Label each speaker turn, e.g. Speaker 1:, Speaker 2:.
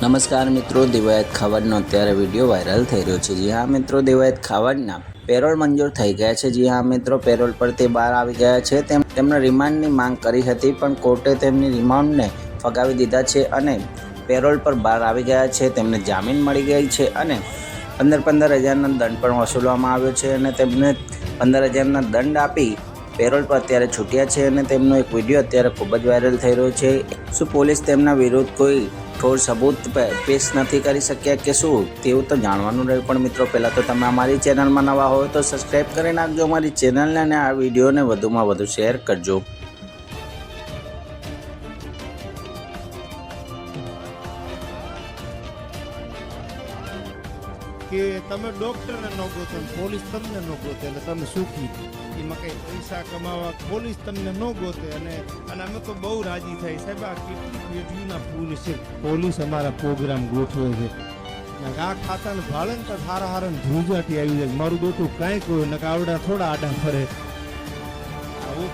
Speaker 1: નમસ્કાર મિત્રો, દિવાયત ખાવડનો અત્યારે વીડિયો વાયરલ થઈ રહ્યો છે. જી હા મિત્રો, દિવાયત ખાવડના પેરોલ મંજૂર થઈ ગયા છે. જી હા મિત્રો, પેરોલ પર તે બહાર આવી ગયા છે. તેમ, તેમણે રિમાન્ડની માંગ કરી હતી, પણ કોર્ટે તેમની રિમાન્ડને ફગાવી દીધા છે અને પેરોલ પર બહાર આવી ગયા છે. તેમને જામીન મળી ગઈ છે અને પંદર પંદર હજારનો દંડ પણ વસૂલવામાં આવ્યો છે અને તેમને પંદર હજારના દંડ આપી પેરોલ પર અત્યારે છૂટ્યા છે અને તેમનો એક વીડિયો અત્યારે ખૂબ જ વાયરલ થઈ રહ્યો છે. શું પોલીસ તેમના વિરુદ્ધ કોઈ ઠોર સબૂત પેશ નથી કરી શક્યા કે શું? તેવું તો જાણવાનું રહ્યું પણ મિત્રો, પહેલાં તો તમે અમારી ચેનલમાં નવા હોય તો સબસ્ક્રાઈબ કરી નાખજો. અમારી ચેનલને અને આ વિડીયોને વધુમાં વધુ શેર કરજો.
Speaker 2: કે તમે ડોક્ટરને ન ગોતો પોલીસ તમને ન ગોતે એટલે તમે સુખી. એમાં કઈ પૈસા કમાવા પોલીસ તમને ન ગોતે અને અને અમે તો બહુ રાજી થઈ સાહેબ, આ કેટલી પેઢીના ફૂલ છે. પોલીસ અમારા પ્રોગ્રામ ગોઠવે છે. આ ખાતાને ભાળે ને તો હારા હારા ધ્રુજાટી આવી જાય. મારું દોટું કાંઈ કોઈ ને આવડા થોડા આડા ફરે. આવું